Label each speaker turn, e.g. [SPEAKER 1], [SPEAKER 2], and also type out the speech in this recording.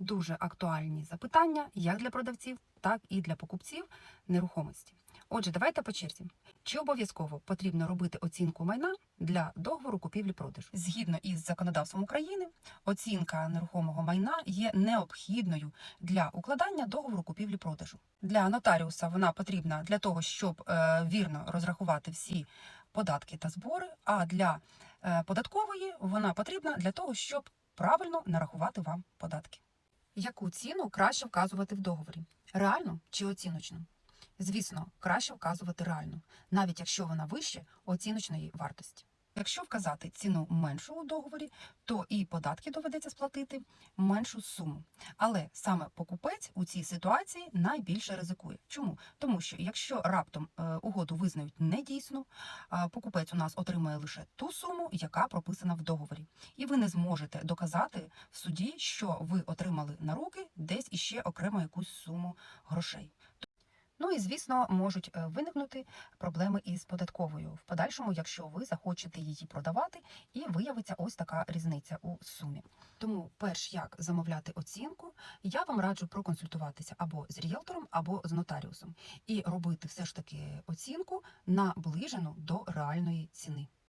[SPEAKER 1] дуже актуальні запитання як для продавців, так і для покупців нерухомості. Отже, давайте по черзі. Чи обов'язково потрібно робити оцінку майна для договору купівлі-продажу? Згідно із законодавством України, оцінка нерухомого майна є необхідною для укладання договору купівлі-продажу. Для нотаріуса вона потрібна для того, щоб е, вірно розрахувати всі податки та збори. А для е, податкової вона потрібна для того, щоб правильно нарахувати вам податки. Яку ціну краще вказувати в договорі? Реальну чи оціночну? Звісно, краще вказувати реальну, навіть якщо вона вище оціночної вартості. Якщо вказати ціну меншу у договорі, то і податки доведеться сплатити меншу суму. Але саме покупець у цій ситуації найбільше ризикує. Чому? Тому що якщо раптом е, угоду визнають недійсну, покупець у нас отримує лише ту суму, яка прописана в договорі, і ви не зможете доказати в суді, що ви отримали на руки десь іще окремо якусь суму грошей. Ну і звісно, можуть е, виникнути проблеми із податковою в подальшому, якщо ви захочете її продавати, і виявиться ось така різниця у сумі. Тому, перш як замовляти оцінку, я вам раджу проконсультуватися або з ріелтором, або з нотаріусом, і робити все ж таки оцінку наближену до реальної ціни.